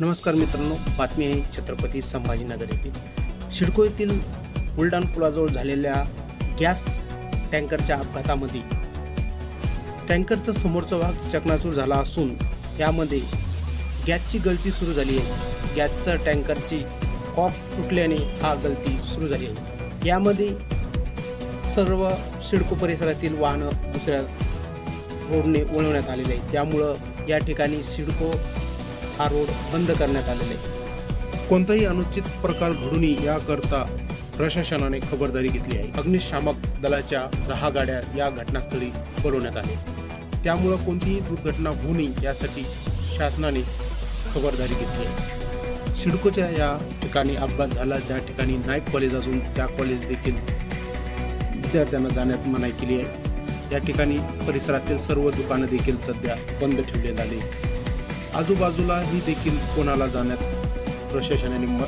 नमस्कार मित्रांनो बातमी आहे छत्रपती संभाजीनगर येथील शिडको येथील बुलडाण पुलाजवळ झालेल्या गॅस टँकरच्या अपघातामध्ये. टँकरचा समोरचा भाग चकनाचूर झाला असून यामध्ये गॅसची गळती सुरू झाली आहे. गॅसचं टँकरची कॉप तुटल्याने हा गळती सुरू झाली आहे. यामध्ये सर्व शिडको परिसरातील वाहनं दुसऱ्या रोडने वळवण्यात आलेले आहे त्यामुळं या ठिकाणी सिडको हा रोड बंद करण्यात आलेला आहे. कोणताही अनुचित प्रकार घडू नये याकरता प्रशासनाने खबरदारी घेतली आहे. अग्निशामक दलाच्या दहा गाड्या या घटनास्थळी बोलवण्यात आल्या. त्यामुळं कोणतीही दुर्घटना होऊ नये यासाठी शासनाने खबरदारी घेतली आहे. सिडकोच्या या ठिकाणी अपघात झाला. ज्या ठिकाणी नाईक कॉलेज असून त्या कॉलेज देखील विद्यार्थ्यांना जाण्यात मनाई केली आहे. या ठिकाणी परिसरातील सर्व दुकानं देखील सध्या बंद ठेवले झाले आजूबाजूला ही देखील कोणाला जाण्यात प्रशासनाने म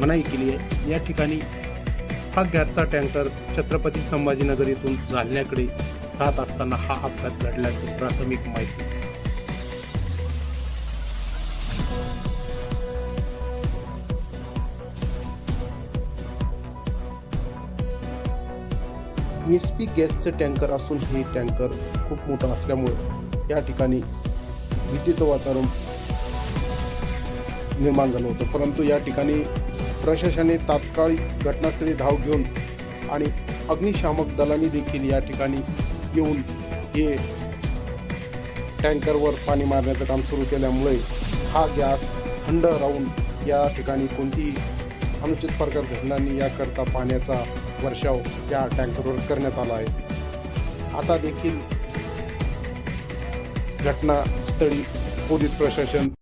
मनाई केली आहे. या ठिकाणी हा गॅसचा टँकर छत्रपती संभाजीनगर येथून जालन्याकडे जात असताना हा अपघात घडल्याची प्राथमिक माहिती. एस पी गॅसचं टँकर असून हे टँकर खूप मोठं असल्यामुळे या ठिकाणी भीतीचं वातावरण निर्माण झालं होतं. परंतु या ठिकाणी प्रशासनाने तात्काळ घटनास्थळी धाव घेऊन आणि अग्निशामक दलांनी देखील या ठिकाणी येऊन हे टँकरवर पाणी मारण्याचं काम सुरू केल्यामुळे हा गॅस थंड राहून या ठिकाणी कोणतीही अनुचित प्रकार घटनांनी नाही याकरता पाण्याचा वर्षाव या टँकरवर करण्यात आला आहे. आता देखील घटना 30 this procession